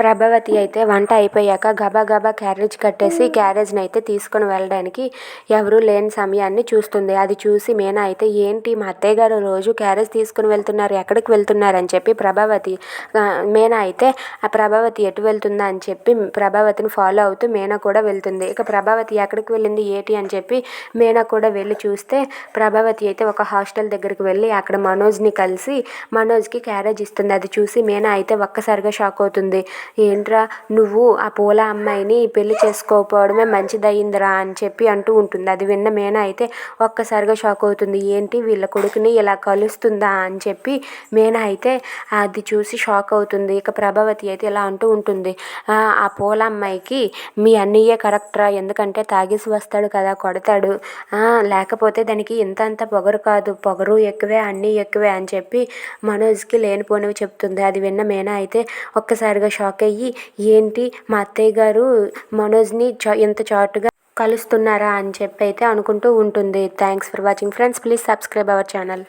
ప్రభావతి అయితే వంట అయిపోయాక గబా గబా క్యారేజ్ కట్టేసి క్యారేజ్ని అయితే తీసుకొని వెళ్ళడానికి ఎవరూ లేని సమయాన్ని చూస్తుంది. అది చూసి మీనా అయితే ఏంటి మా అత్తయ్య గారు రోజు క్యారేజ్ తీసుకుని వెళ్తున్నారు ఎక్కడికి వెళ్తున్నారు? అని చెప్పి ప్రభావతి మీనా అయితే ఆ ప్రభావతి ఎటు వెళ్తుందా? అని చెప్పి ప్రభావతిని ఫాలో అవుతూ మీనా కూడా వెళ్తుంది. ఇక ప్రభావతి ఎక్కడికి వెళ్ళింది ఏంటి అని చెప్పి మీనా కూడా వెళ్ళి చూస్తే ప్రభావతి అయితే ఒక హాస్టల్ దగ్గరికి వెళ్ళి అక్కడ మనోజ్ని కలిసి మనోజ్కి క్యారేజ్ ఇస్తుంది. అది చూసి మీనా అయితే ఒక్కసారిగా షాక్ అవుతుంది. ఏంట్రా నువ్వు ఆ పూల అమ్మాయిని పెళ్ళి చేసుకోకపోవడమే మంచిదయ్యిందిరా అని చెప్పి అంటూ ఉంటుంది. అది విన్న మేనా అయితే ఒక్కసారిగా షాక్ అవుతుంది. ఏంటి వీళ్ళ కొడుకుని ఇలా కలుస్తుందా? అని చెప్పి మేనా అయితే అది చూసి షాక్ అవుతుంది. ఇక ప్రభావతి అయితే ఇలా అంటూ ఉంటుంది. "ఆ, పూల అమ్మాయికి మీ అన్నయ్యే కరెక్ట్రా ఎందుకంటే తాగేసి వస్తాడు కదా కొడతాడు. లేకపోతే దానికి ఇంత అంత పొగరు కాదు. పొగరు ఎక్కువే అన్నీ ఎక్కువే అని చెప్పి మనోజ్కి లేనిపోనివి చెప్తుంది. అది విన్న మేనా అయితే ఒక్కసారిగా షాక్ అయ్యి ఏంటి మా అత్తయ్య గారు మనోజ్ని చా ఇంత చాటుగా కలుస్తున్నారా? అని చెప్పి అయితే అనుకుంటూ ఉంటుంది. Thanks for watching friends please subscribe our channel